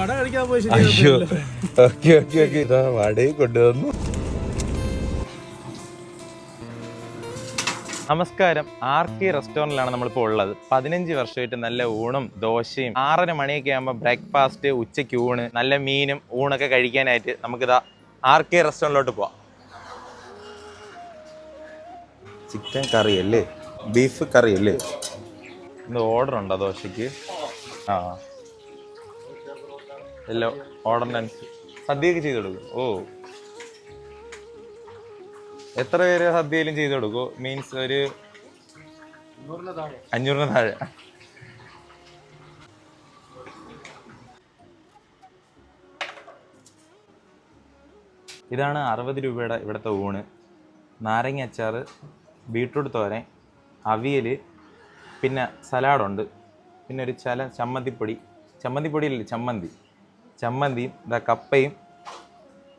വട കഴിക്കാൻ പോയി അയ്യോ. Okay okay okay. ഇതാ വടയും കൊണ്ടുവന്നു. നമസ്കാരം. ആർ കെ റെസ്റ്റോറന്റിലാണ് നമ്മളിപ്പോൾ ഉള്ളത്. പതിനഞ്ച് വർഷമായിട്ട് നല്ല ഊണും ദോശയും ആറര മണിയൊക്കെ ആകുമ്പോൾ ബ്രേക്ക്ഫാസ്റ്റ് ഉച്ചയ്ക്ക് ഊണ് നല്ല മീനും ഊണൊക്കെ കഴിക്കാനായിട്ട് നമുക്കിതാ ആർ കെ റെസ്റ്റോറന്റിലോട്ട് പോവാം. ചിക്കൻ കറി അല്ലേ? ബീഫ് കറി അല്ലേ? ഇന്ന് ഓർഡർ ഉണ്ടോ ദോശയ്ക്ക്? ആ. എല്ലോ ഓർഡറിന് അനുസരിച്ച് സദ്യയൊക്കെ ചെയ്ത് കൊടുക്കും. ഓ. എത്ര പേര് സദ്യയിലും ചെയ്ത് കൊടുക്കും? മീൻസ് ഒരു അഞ്ഞൂറിന് താഴെ. ഇതാണ് അറുപത് രൂപയുടെ ഇവിടുത്തെ ഊണ്. നാരങ്ങ അച്ചാർ ബീട്രൂട്ട് തോരൻ അവിയൽ പിന്നെ സലാഡുണ്ട്. പിന്നെ ഒരു ചല ചമ്മന്തിപ്പൊടി. ചമ്മന്തിപ്പൊടിയല്ലേ? ചമ്മന്തി. ചമ്മന്തിയും ഇതാ കപ്പയും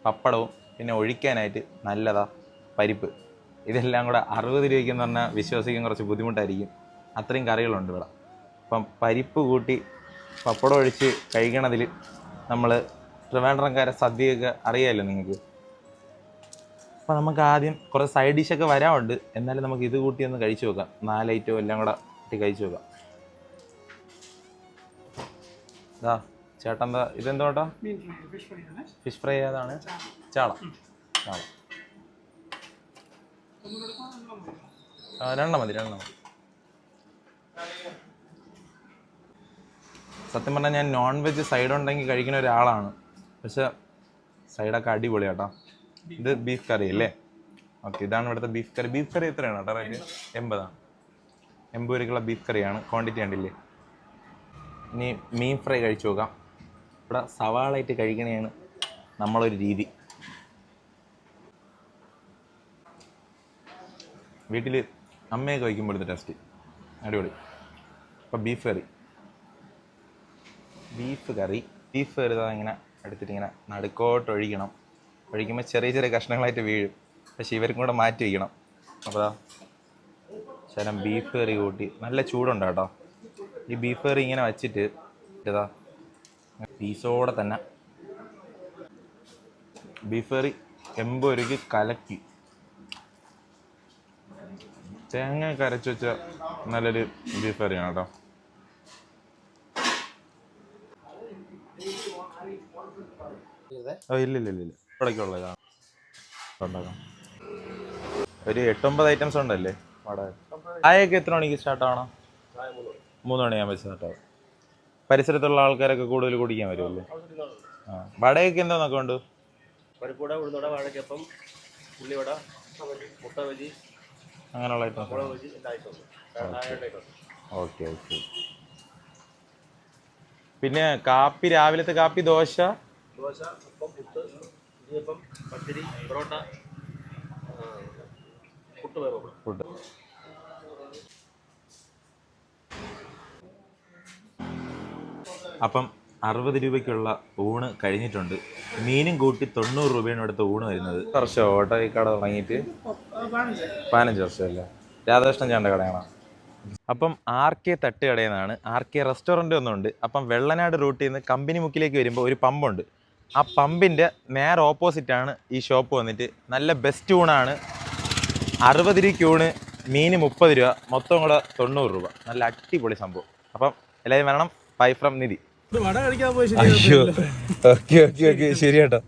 പപ്പടവും പിന്നെ ഒഴിക്കാനായിട്ട് നല്ലതാ പരിപ്പ്. ഇതെല്ലാം കൂടെ അറുപത് രൂപയ്ക്ക് എന്ന് പറഞ്ഞാൽ വിശ്വസിക്കാൻ കുറച്ച് ബുദ്ധിമുട്ടായിരിക്കും. അത്രയും കറികളുണ്ട് ഇവിടെ. അപ്പം പരിപ്പ് കൂട്ടി പപ്പടം ഒഴിച്ച് കഴിക്കണതിൽ നമ്മൾ ട്രിവാൻഡ്രംകാരെ സദ്യയൊക്കെ അറിയാമല്ലോ നിങ്ങൾക്ക്? അപ്പോൾ നമുക്ക് ആദ്യം കുറേ സൈഡ് ഡിഷൊക്കെ വരാറുണ്ട് എന്നാലും നമുക്ക് ഇത് കൂട്ടി ഒന്ന് കഴിച്ചു നോക്കാം. നാല് ഐറ്റവും എല്ലാം കൂടെ കൂട്ടി കഴിച്ചു നോക്കാം. ഇതാ ചേട്ടൻ എന്താ ഇതെന്തോ കേട്ടോ ഫിഷ് ഫ്രൈ ഏതാണ് ചാള. ചാള രണ്ടെണ്ണം മതി രണ്ടെണ്ണം മതി. സത്യം പറഞ്ഞാൽ ഞാൻ നോൺ വെജ് സൈഡ് ഉണ്ടെങ്കിൽ കഴിക്കുന്ന ഒരാളാണ്. പക്ഷെ സൈഡൊക്കെ അടിപൊളി കേട്ടോ ഇത് ബീഫ് കറി അല്ലേ? ഓക്കെ ഇതാണ് ഇവിടുത്തെ ബീഫ് കറി ബീഫ് കറി എത്രയാണ് കേട്ടോ റേറ്റ് എൺപതാണ്. എൺപത് രൂപയ്ക്കുള്ള ബീഫ് കറിയാണ് ക്വാണ്ടിറ്റി കണ്ടില്ലേ? ഇനി മീൻ ഫ്രൈ കഴിച്ചു നോക്കാം. ഇവിടെ സവാളായിട്ട് കഴിക്കണതാണ് നമ്മളൊരു രീതി. വീട്ടിൽ അമ്മയൊക്കെ വയ്ക്കുമ്പോഴത്തെ ടേസ്റ്റ് അടിപൊളി. ഇപ്പം beef curry beef curry beef curry ഇങ്ങനെ എടുത്തിട്ട് ഇങ്ങനെ നടുക്കോട്ട് ഒഴിക്കണം. ഒഴിക്കുമ്പോൾ ചെറിയ ചെറിയ കഷ്ണങ്ങളായിട്ട് വീഴും. പക്ഷെ ഇവർക്കും കൂടെ മാറ്റി വയ്ക്കണം അപ്പോൾ ശരം ബീഫ് കറി കൂട്ടി. നല്ല ചൂടുണ്ട് കേട്ടോ ഈ ബീഫ് കറി ഇങ്ങനെ വച്ചിട്ട് ഇതാ പീസോടെ തന്നെ. ബീഫ് കറി എൺപത് കലക്കി. തേങ്ങ കരച്ചു വെച്ച നല്ലൊരു ബീഫ് കറിയാണ് കേട്ടോ. ഒരു എട്ടൊമ്പത് ഐറ്റംസ് ഉണ്ടല്ലേ? ആയൊക്കെ എത്ര മണിക്ക് സ്റ്റാർട്ട് ആവണം? മൂന്ന് മണിയാകുമ്പോൾ സ്റ്റാർട്ട് ആവും. പരിസരത്തുള്ള ആൾക്കാരൊക്കെ കൂടുതൽ കുടിക്കാൻ വരുമല്ലേ? ആ. വടയൊക്കെ എന്താന്നൊക്കെ ഉണ്ട് പരിപ്പൂട ഉഴുന്നോട വാഴക്കപ്പം ഉള്ളിവട മുട്ട ബജി അങ്ങനെയുള്ള ഐറ്റംസ് ബജി എല്ലാ ഐറ്റം ഓക്കെ. ഓക്കെ പിന്നെ കാപ്പി രാവിലത്തെ കാപ്പി ദോശ? ദോശ അപ്പം പുട്ട് ഇടിയപ്പം പത്തിരി പൊറോട്ട പുട്ട് വേറെ ഫുഡ് അപ്പം അറുപത് രൂപയ്ക്കുള്ള ഊണ് കഴിഞ്ഞിട്ടുണ്ട്. മീനും കൂട്ടി തൊണ്ണൂറ് രൂപയാണ് ഇവിടുത്തെ ഊണ് വരുന്നത്. വർഷം ഓട്ടോ ഈ കട തുടങ്ങിയിട്ട് പതിനഞ്ച് വർഷമല്ലേ? രാധാകൃഷ്ണൻ ചാണ്ട കടയാണ്? അപ്പം ആർ കെ തട്ട് കടയെന്നാണ് നിന്നാണ് ആർ കെ റെസ്റ്റോറന്റ് ഒന്നുണ്ട് അപ്പം വെള്ളനാട് റൂട്ടിൽ നിന്ന് കമ്പനി മുക്കിലേക്ക് വരുമ്പോൾ ഒരു പമ്പുണ്ട്. ആ പമ്പിന്റെ നേരെ ഓപ്പോസിറ്റാണ് ഈ ഷോപ്പ് വന്നിട്ട് നല്ല ബെസ്റ്റ് ഊണാണ്. അറുപത് രൂപയ്ക്ക് ഊണ് മീന് മുപ്പത് രൂപ മൊത്തം കൂടെ തൊണ്ണൂറ് രൂപ. നല്ല അടിപൊളി സംഭവം. അപ്പം എല്ലാവരും വരണം. Bye from Nidhi. അയ്യോ. Okay okay okay. ശരി കേട്ടോ